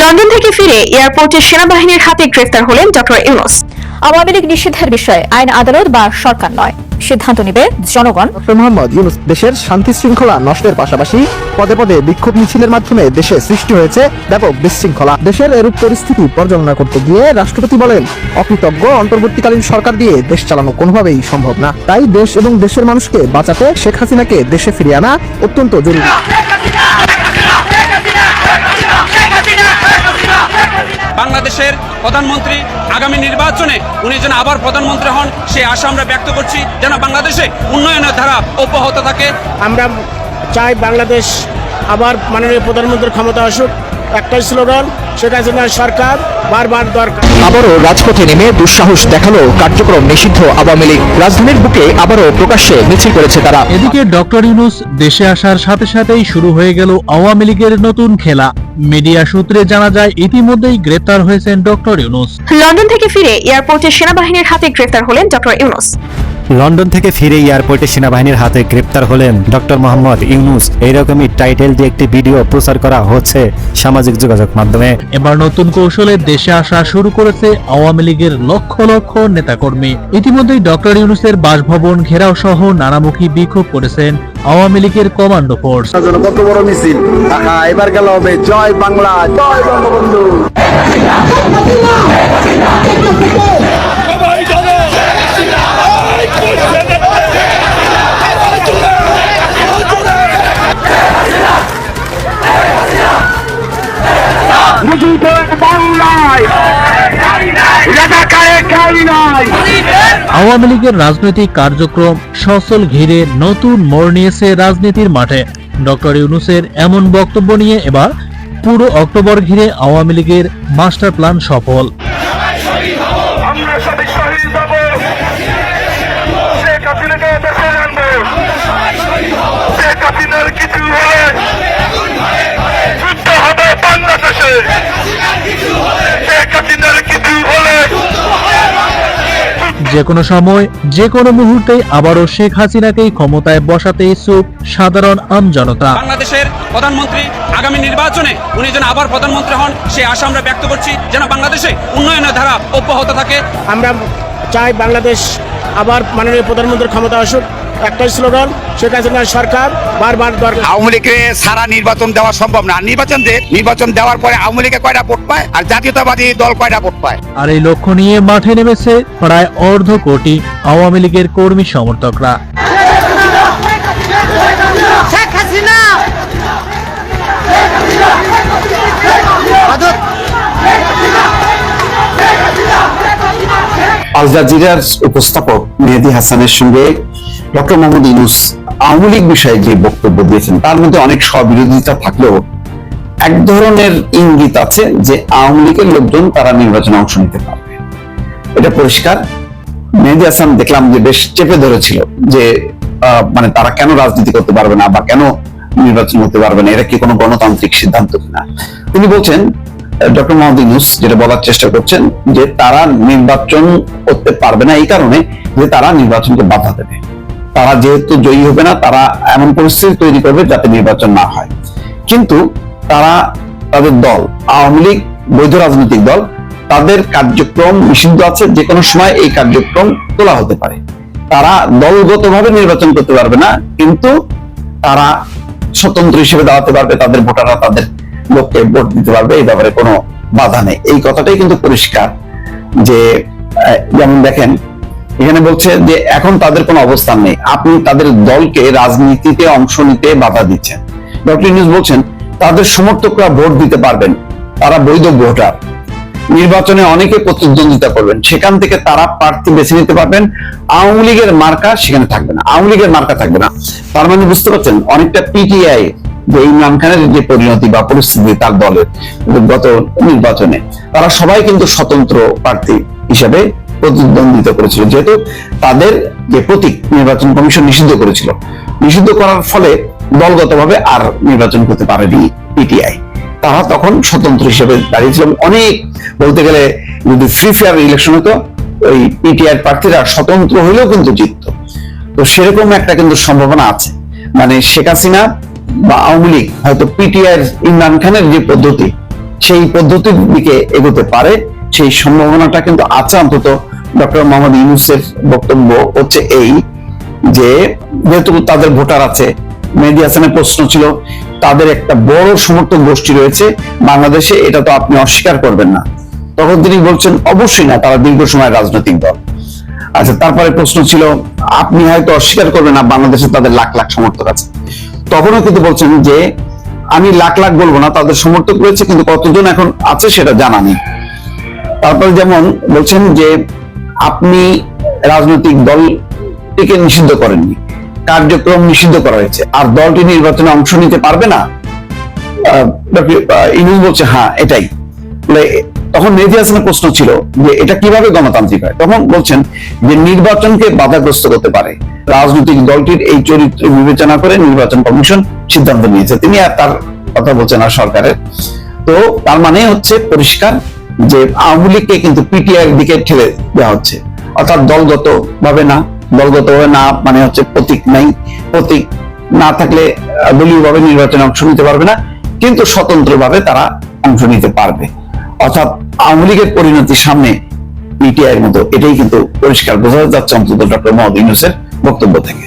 London থেকে ফিরে এয়ারপোর্টে সেনাবাহিনীর হাতে গ্রেফতার হলেন ডক্টর ইউনুস। আওয়ামী লীগ নিষিদ্ধের বিষয়ে আইন আদালত বা সরকার নয়। সিদ্ধান্ত নেবে জনগণ। মোহাম্মদ ইউনুস দেশের শান্তি শৃঙ্খলা নষ্টের পাশাপাশি পদে পদে বিক্ষোভ মিছিলের মাধ্যমে দেশে সৃষ্টি হয়েছে ব্যাপক বিশৃঙ্খলা। দেশের এরূপ পরিস্থিতি পর্যালোচনা করতে গিয়ে রাষ্ট্রপতি বলেন অকৃতজ্ঞ অন্তর্বর্তীকালীন সরকার দিয়ে দেশ চালানো কোনোভাবেই সম্ভব না। তাই দেশ এবং দেশের মানুষকে বাঁচাতে শেখ হাসিনাকে দেশে ফিরিয়ে আনা অত্যন্ত জরুরি। বাংলাদেশের প্রধানমন্ত্রী আগামী নির্বাচনে উনি যেন আবার প্রধানমন্ত্রী হন, সে আশা আমরা ব্যক্ত করছি যেন বাংলাদেশে উন্নয়নের ধারা অব্যাহত থাকে। আমরা চাই বাংলাদেশ আবার মাননীয় প্রধানমন্ত্রীর ক্ষমতা আসুক। একটাই স্লোগান শেখ হাসিনার সরকার বারবার দরকার। আবারও রাজপথে নেমে দুঃসাহস দেখাল কার্যক্রম নিষিদ্ধ আওয়ামী লীগ। রাজধানীর বুকে আবারও প্রকাশ্যে মিছিল করেছে তারা। এদিকে ডক্টর ইউনুস দেশে আসার সাথে সাথেই শুরু হয়ে গেল আওয়ামী লীগের নতুন খেলা। মিডিয়া সূত্রে জানা যায় ইতিমধ্যেই গ্রেপ্তার হয়েছেন ডক্টর ইউনুস। লন্ডন থেকে ফিরে এয়ারপোর্টে সেনাবাহিনীর হাতে গ্রেফতার হলেন ডক্টর ইউনুস। লন্ডন থেকে ফিরে এয়ারপোর্টে সেনাবাহিনীর হাতে গ্রেপ্তার হলেন ডক্টর মোহাম্মদ ইউনুস। এইরকমই টাইটেল দিয়ে একটি ভিডিও প্রচার করা হচ্ছে সামাজিক যোগাযোগ মাধ্যমে। এবার নতুন কৌশলে দেশে আসা শুরু করেছে আওয়ামী লীগের লক্ষ লক্ষ নেতাকর্মী। ইতিমধ্যেই ডক্টর ইউনুসের বাসভবন ঘেরাও সহ নানামুখী বিক্ষোভ করেছেন আওয়ামী লীগের কমান্ডো ফোর্স। কত বড় মিছিল? এবার গেল হবে জয় বাংলা জয় বঙ্গবন্ধু। আওয়ামী লীগের রাজনৈতিক কার্যক্রম সচল ঘিরে নতুন মোড় নিয়েছে রাজনীতির মাঠে। ডক্টর ইউনুসের এমন বক্তব্য নিয়ে এবার পুরো অক্টোবর ঘিরে আওয়ামী লীগের মাস্টার প্ল্যান সফল। যে কোনো সময় যে কোনো মুহূর্তে আবারও শেখ হাসিনাকেই ক্ষমতায় বসাতে ইচ্ছুক সাধারণ আম জনতা। বাংলাদেশের প্রধানমন্ত্রী আগামী নির্বাচনে উনি যেন আবার প্রধানমন্ত্রী হন সে আশা আমরা ব্যক্ত করছি যেন বাংলাদেশে উন্নয়নের ধারা অব্যাহত থাকে। আমরা চাই বাংলাদেশ আবার মাননীয় প্রধানমন্ত্রীর ক্ষমতা আসুক। একটাই স্লোগান শেখ হাসিনার সরকার বারবার দরকার। আওয়ামী লীগকে সারা নির্বাচন দেওয়া সম্ভব না। নির্বাচন দে নির্বাচন দেওয়ার পরে আওয়ামী লীগে কয়টা ভোট পায়? আর জাতীয়তাবাদী দল কয়টা ভোট পায়? আর এই লক্ষ্য নিয়ে মাঠে নেমেছে প্রায় অর্ধ কোটি আওয়ামী লীগের কর্মী সমর্থকরা। আল জাজিরার উপস্থাপক মেহেদি হাসানের সঙ্গে ডক্টর মোহাম্মদ ইউনুস আওয়ামী লীগ বিষয়ে যে বক্তব্য দিয়েছেন, তার মধ্যে অনেক স্ববিরোধিতা থাকলেও এক ধরনের ইঙ্গিত আছে যে আওয়ামী লীগের লোকজন তারা নির্বাচনে অংশ নিতে পারবে। এটা পরিষ্কার। মেহেদি হাসান দেখলাম যে বেশ চেপে ধরেছিল যে মানে তারা কেন রাজনীতি করতে পারবে না বা কেন নির্বাচন হতে পারবে না, এটা কি কোনো গণতান্ত্রিক সিদ্ধান্ত কিনা? তিনি বলছেন, ডক্টর মোহাম্মদ ইউনুস যেটা বলার চেষ্টা করছেন যে তারা নির্বাচন করতে পারবে না এই কারণে যে তারা নির্বাচনকে বাধা দেবে। তারা যেহেতু জয়ী হবে না, তারা এমন পরিস্থিতি তৈরি করবে যাতে নির্বাচন না হয়। কিন্তু তারা তাদের দল, আওয়ামী লীগ, বৈধ রাজনৈতিক দল, তাদের কার্যক্রম নিষিদ্ধ আছে, যে কোনো সময় এই কার্যক্রম তোলা হতে পারে। তারা দলগতভাবে নির্বাচন করতে পারবে না, কিন্তু তারা স্বতন্ত্র হিসেবে দাঁড়াতে পারবে, তাদের ভোটাররা তাদের লোককে ভোট দিতে পারবে, এই ব্যাপারে কোনো বাধা নেই। এই কথাটাই কিন্তু পরিষ্কার যে যেমন দেখেন এখানে বলছে যে এখন তাদের কোনো অবস্থান নেই। আপনি তাদের দলকে রাজনীতিতে অংশ নিতে বাধা দিচ্ছেন। ডক্টর ইউনুস বলছেন, তাদের সমর্থকরা ভোট দিতে পারবেন তারা বৈধ ভোটার। নির্বাচনে অনেকে প্রতিদ্বন্দ্বিতা করবেন। সেখান থেকে তারা প্রার্থী বেছে নিতে পারবেন। আওয়ামী লীগের মার্কা সেখানে থাকবে না। আওয়ামী লীগের মার্কা থাকবে না। তার মানে বুঝতে পারছেন, অনেকটা পিটিআই যে ইমরান খানের যে পরিণতি বা পরিস্থিতি তার দলের গত নির্বাচনে। তারা সবাই কিন্তু স্বতন্ত্র প্রার্থী হিসেবে প্রতিদ্বন্দ্বিতা করেছিল, যেহেতু তাদের যে প্রতীক নির্বাচন কমিশন নিষিদ্ধ করেছিল। নিষিদ্ধ করার ফলে দলগতভাবে আর নির্বাচন করতে পারেনি পিটিআই তারা তখন স্বতন্ত্র হিসেবে দাঁড়িয়েছিল অনেক বলতে গেলে যদি ফ্রি ফেয়ার ইলেকশন হতো, ওই পিটিআই প্রার্থীরা স্বতন্ত্র হলেও কিন্তু জিততো। তো সেরকম একটা কিন্তু সম্ভাবনা আছে। মানে শেখ হাসিনা বা আওয়ামী লীগ হয়তো পিটিআই ইমরান খানের যে পদ্ধতি, সেই পদ্ধতির দিকে এগোতে পারে, সেই সম্ভাবনাটা কিন্তু আছে অন্তত ডক্টর মোহাম্মদ ইউনুসের বক্তব্য হচ্ছে এই যে, যেহেতু তাদের ভোটার আছে, মেহেদি হাসানের প্রশ্ন ছিল, তাদের একটা বড় সমর্থক গোষ্ঠী রয়েছে, বাংলাদেশে এটা তো আপনি অস্বীকার করবেন না। তখন তিনি বলছেন, অবশ্যই না, তারা দীর্ঘ সময় রাজনৈতিক দল। আচ্ছা তারপরে প্রশ্ন ছিল, আপনি হয়তো অস্বীকার করবেন না, বাংলাদেশে তাদের লাখ লাখ সমর্থক আছে। তখনও কিন্তু বলছেন যে, আমি লাখ লাখ বলব না, তাদের সমর্থক রয়েছে, কিন্তু কতজন এখন আছে সেটা জানা নেই। তারপরে যেমন বলছেন যে আপনি রাজনৈতিক দলটিকে নিষিদ্ধ করেননি, কার্যক্রম নিষিদ্ধ করা হয়েছে। আর দলটি নির্বাচনে অংশ নিতে পারবে না? ইনুস বলছে হ্যাঁ এটাই। তখন মেহেদি হাসানের প্রশ্ন ছিল যে, এটা কীভাবে গণতান্ত্রিক হয়? তখন বলছেন যে, নির্বাচনকে বাধাগ্রস্ত করতে পারে। রাজনৈতিক দলটির এই চরিত্র বিবেচনা করে নির্বাচন কমিশন সিদ্ধান্ত নিয়েছে। তিনি আর তার কথা বলছেন আর সরকারের। তো তার মানে হচ্ছে পরিষ্কার যে আওয়ামী লীগকে কিন্তু পিটিআই দিকে ঠেলে দেওয়া হচ্ছে। অর্থাৎ দলগত ভাবে না দলগত ভাবে না মানে হচ্ছে প্রতীক নাই। প্রতীক না থাকলে দলীয় ভাবে নির্বাচনে অংশ নিতে পারবে না, কিন্তু স্বতন্ত্র ভাবে তারা অংশ নিতে পারবে। অর্থাৎ আওয়ামী লীগের পরিণতির সামনে পিটিআই এর মতো, এটাই কিন্তু পরিষ্কার বোঝা যাচ্ছে অন্তত ডক্টর মোহাম্মদ ইউনুসের বক্তব্য থেকে।